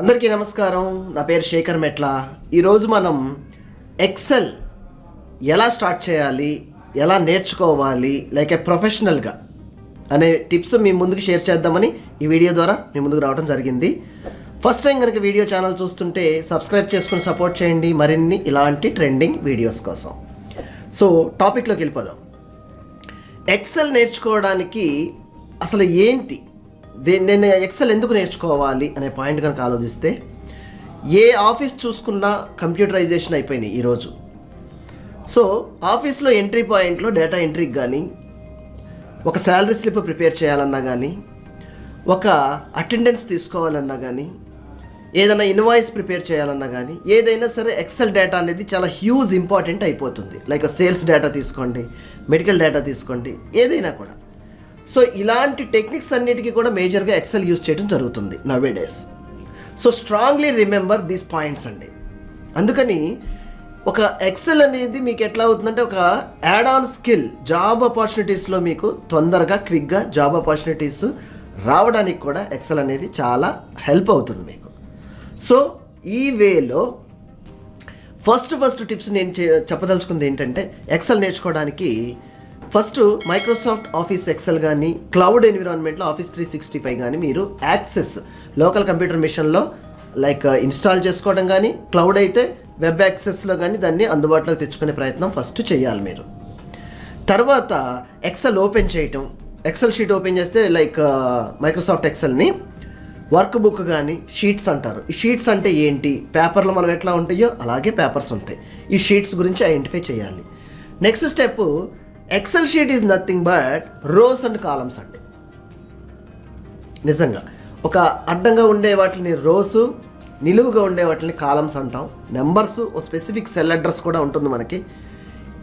అందరికీ నమస్కారం. నా పేరు శేఖర్ మెట్ల. ఈరోజు మనం ఎక్సెల్ ఎలా స్టార్ట్ చేయాలి ఎలా నేర్చుకోవాలి లైక్ ఏ ప్రొఫెషనల్గా అనే టిప్స్ మీ ముందుకు షేర్ చేద్దామని ఈ వీడియో ద్వారా మీ ముందుకు రావడం జరిగింది. ఫస్ట్ టైం కనుక వీడియో ఛానల్ చూస్తుంటే సబ్స్క్రైబ్ చేసుకుని సపోర్ట్ చేయండి. మరిన్ని ఇలాంటి ట్రెండింగ్ వీడియోస్ కోసం. సో టాపిక్లోకి వెళ్ళిపోదాం. ఎక్సెల్ నేర్చుకోవడానికి అసలు ఏంటి దే- నేను ఎక్సెల్ ఎందుకు నేర్చుకోవాలి అనే పాయింట్ కనుక ఆలోచిస్తే ఏ ఆఫీస్ చూసుకున్నా కంప్యూటరైజేషన్ అయిపోయినాయి ఈరోజు సో ఆఫీస్లో ఎంట్రీ పాయింట్లో డేటా ఎంట్రీకి కానీ ఒక శాలరీ స్లిప్ ప్రిపేర్ చేయాలన్నా కానీ ఒక అటెండెన్స్ తీసుకోవాలన్నా కానీ ఏదైనా ఇన్వాయిస్ ప్రిపేర్ చేయాలన్నా కానీ ఏదైనా సరే ఎక్సెల్ డేటా అనేది చాలా హ్యూజ్ ఇంపార్టెంట్ అయిపోతుంది. లైక్ సేల్స్ డేటా తీసుకోండి మెడికల్ డేటా తీసుకోండి ఏదైనా కూడా. సో ఇలాంటి టెక్నిక్స్ అన్నిటికీ కూడా మేజర్గా ఎక్సెల్ యూజ్ చేయడం జరుగుతుంది nowadays so strongly remember these points అండి. అందుకని ఒక ఎక్సెల్ అనేది మీకు ఎట్లా అవుతుందంటే ఒక యాడ్ ఆన్ స్కిల్ జాబ్ ఆపర్చునిటీస్లో మీకు తొందరగా క్విక్గా జాబ్ ఆపర్చునిటీస్ రావడానికి కూడా ఎక్సెల్ అనేది చాలా హెల్ప్ అవుతుంది మీకు. సో ఈ వేలో ఫస్ట్ ఫస్ట్ టిప్స్ నేను చెప్పదలుచుకుంది ఏంటంటే ఎక్సెల్ నేర్చుకోవడానికి ఫస్ట్ మైక్రోసాఫ్ట్ ఆఫీస్ ఎక్సెల్ కానీ క్లౌడ్ ఎన్విరాన్మెంట్లో ఆఫీస్ త్రీ సిక్స్టీ ఫైవ్ కానీ మీరు యాక్సెస్ లోకల్ కంప్యూటర్ మిషన్లో లైక్ uh, ఇన్స్టాల్ చేసుకోవడం కానీ క్లౌడ్ అయితే వెబ్ యాక్సెస్లో కానీ దాన్ని అందుబాటులోకి తెచ్చుకునే ప్రయత్నం ఫస్ట్ చేయాలి మీరు. తర్వాత ఎక్సెల్ ఓపెన్ చేయటం. ఎక్సెల్ షీట్ ఓపెన్ చేస్తే లైక్ uh, మైక్రోసాఫ్ట్ ఎక్సెల్ని వర్క్ బుక్ కానీ షీట్స్ అంటారు. ఈ షీట్స్ అంటే ఏంటి? పేపర్లు మనం ఎట్లా ఉంటాయో అలాగే పేపర్స్ ఉంటాయి. ఈ షీట్స్ గురించి ఐడెంటిఫై చేయాలి. Next step Excel sheet is nothing but rows and columns అండి. నిజంగా. ఒక అడ్డంగా ఉండే వాటిని రోసు నిలువుగా ఉండే వాటిని కాలమ్స్ అంటాం. నెంబర్స్ ఓ స్పెసిఫిక్ సెల్ అడ్రస్ కూడా ఉంటుంది మనకి.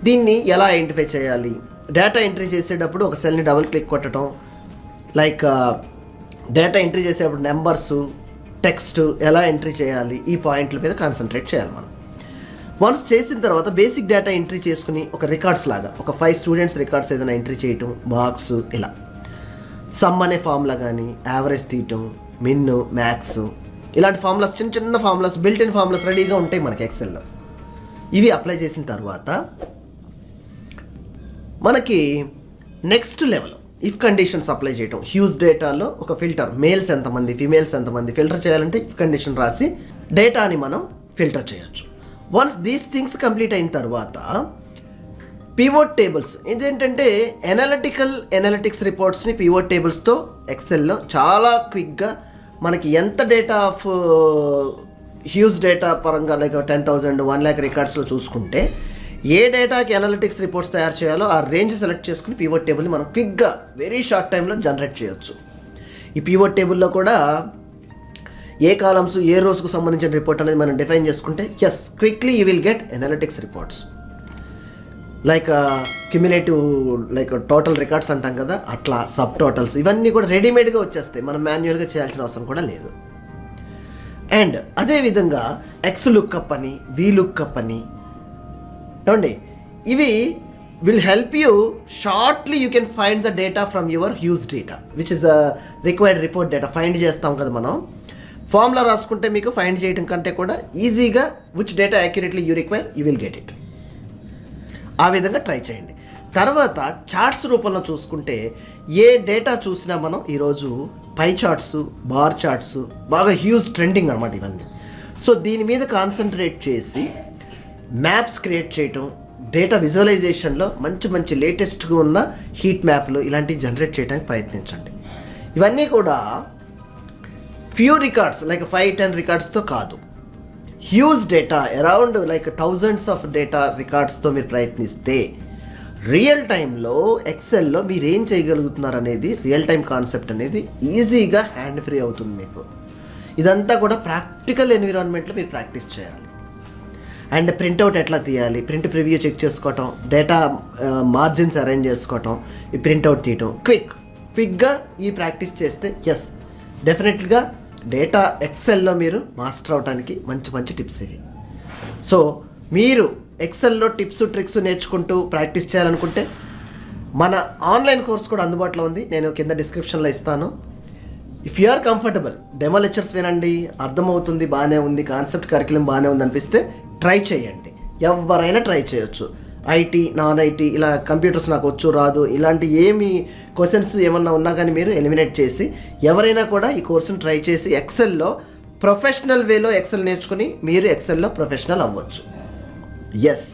దీన్ని ఎలా ఐడెంటిఫై చేయాలి? డేటా ఎంట్రీ చేసేటప్పుడు ఒక సెల్ని డబుల్ క్లిక్ కొట్టడం. లైక్ డేటా ఎంట్రీ చేసేటప్పుడు నెంబర్స్ టెక్స్ట్ ఎలా ఎంట్రీ చేయాలి? ఈ పాయింట్ల మీద కాన్సన్ట్రేట్ చేయాలి మనం. వన్స్ చేసిన తర్వాత బేసిక్ డేటా ఎంట్రీ చేసుకుని ఒక రికార్డ్స్ లాగా ఒక ఫైవ్ స్టూడెంట్స్ రికార్డ్స్ ఏదైనా ఎంట్రీ చేయటం మార్క్స్ ఇలా. సమ్ అనే ఫార్ములా కానీ యావరేజ్ తీయటం మిన్ మ్యాథ్స్ ఇలాంటి ఫార్ములాస్ చిన్న చిన్న ఫార్ములాస్ బిల్ట్ ఇన్ ఫార్ములాస్ రెడీగా ఉంటాయి మనకి ఎక్సెల్లో ఇవి అప్లై చేసిన తర్వాత మనకి next level if conditions apply చేయటం. హ్యూజ్ డేటాలో ఒక ఫిల్టర్ మేల్స్ ఎంతమంది ఫిమేల్స్ ఎంతమంది ఫిల్టర్ చేయాలంటే ఇఫ్ కండిషన్ రాసి డేటాని మనం ఫిల్టర్ చేయొచ్చు. వన్స్ దీస్ థింగ్స్ కంప్లీట్ అయిన తర్వాత పివోట్ టేబుల్స్ ఇదేంటంటే ఎనాలిటికల్ ఎనాలిటిక్స్ రిపోర్ట్స్ని పివోట్ టేబుల్స్తో ఎక్సెల్లో చాలా క్విక్గా మనకి ఎంత డేటా ఆఫ్ హ్యూజ్ డేటా పరంగా like ten thousand one lakh రికార్డ్స్లో చూసుకుంటే ఏ డేటాకి ఎనాలిటిక్స్ రిపోర్ట్స్ తయారు చేయాలో ఆ రేంజ్ సెలెక్ట్ చేసుకుని పీవోట్ టేబుల్ని మనం క్విక్గా వెరీ షార్ట్ టైంలో జనరేట్ చేయొచ్చు. ఈ పీవోట్ టేబుల్లో కూడా ఏ కాలమ్స్ ఏ రోజుకు సంబంధించిన రిపోర్ట్ అనేది మనం డిఫైన్ చేసుకుంటే yes quickly you will get analytics reports like cumulative like total records అంటాం కదా అట్లా సబ్ టోటల్స్ ఇవన్నీ కూడా రెడీమేడ్గా వచ్చేస్తాయి. మనం మాన్యువల్గా చేయాల్సిన అవసరం కూడా లేదు. అండ్ అదేవిధంగా ఎక్స్ లుక్అప్ అని వి లుక్అప్ అని ఏమండి ఇవి will help you shortly you can find the data from your huge data which is the required report data find చేస్తాం కదా మనం. ఫార్ములా రాసుకుంటే మీకు ఫైండ్ చేయడం కంటే కూడా ఈజీగా which data accurately you require you will get it ఆ విధంగా ట్రై చేయండి. తర్వాత చార్ట్స్ రూపంలో చూసుకుంటే ఏ డేటా చూసినా మనం ఈరోజు పై చార్ట్స్ బార్ చార్ట్స్ బాగా హ్యూజ్ ట్రెండింగ్ అనమాట ఇవన్నీ. సో దీని మీద కాన్సన్ట్రేట్ చేసి మ్యాప్స్ క్రియేట్ చేయటం డేటా విజువలైజేషన్లో మంచి మంచి లేటెస్ట్గా ఉన్న హీట్ మ్యాప్లు ఇలాంటివి జనరేట్ చేయడానికి ప్రయత్నించండి. ఇవన్నీ కూడా few records like five ten రికార్డ్స్తో కాదు. Huge data around like thousands of data రికార్డ్స్తో మీరు ప్రయత్నిస్తే రియల్ టైంలో ఎక్సెల్లో మీరు ఏం చేయగలుగుతున్నారు అనేది రియల్ టైం కాన్సెప్ట్ అనేది ఈజీగా హ్యాండ్ ఫ్రీ అవుతుంది మీకు. ఇదంతా కూడా ప్రాక్టికల్ ఎన్విరాన్మెంట్లో మీరు ప్రాక్టీస్ చేయాలి. అండ్ ప్రింట్అవుట్ ఎట్లా తీయాలి? ప్రింట్ ప్రివ్యూ చెక్ చేసుకోవటం డేటా మార్జిన్స్ అరేంజ్ చేసుకోవటం ఈ ప్రింట్అవుట్ తీయటం. క్విక్ క్విక్గా ఈ ప్రాక్టీస్ చేస్తే ఎస్ డెఫినెట్గా డేటా ఎక్సెల్లో మీరు మాస్టర్ అవడానికి మంచి మంచి టిప్స్ ఇవి. సో మీరు ఎక్సెల్లో టిప్స్ ట్రిక్స్ నేర్చుకుంటూ ప్రాక్టీస్ చేయాలనుకుంటే మన ఆన్లైన్ కోర్స్ కూడా అందుబాటులో ఉంది. నేను కింద డిస్క్రిప్షన్లో ఇస్తాను. If you are comfortable demo lectures వినండి. అర్థమవుతుంది బాగానే ఉంది. కాన్సెప్ట్ కరికులం బాగానే ఉంది అనిపిస్తే ట్రై చేయండి. ఎవరైనా ట్రై చేయొచ్చు. ఐటీ నాన్ ఐటీ ఇలా కంప్యూటర్స్ నాకు వచ్చు రాదు ఇలాంటి ఏమి క్వశ్చన్స్ ఏమన్నా ఉన్నా కానీ మీరు ఎలిమినేట్ చేసి ఎవరైనా కూడా ఈ కోర్సును ట్రై చేసి ఎక్సెల్లో ప్రొఫెషనల్ వేలో ఎక్సెల్ నేర్చుకుని మీరు ఎక్సెల్లో ప్రొఫెషనల్ అవ్వచ్చు. Yes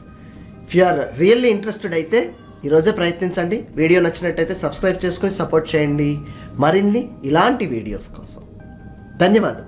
if you are really interested అయితే ఈరోజే ప్రయత్నించండి. వీడియో నచ్చినట్టయితే సబ్స్క్రైబ్ చేసుకుని సపోర్ట్ చేయండి. మరిన్ని ఇలాంటి వీడియోస్ కోసం. ధన్యవాదం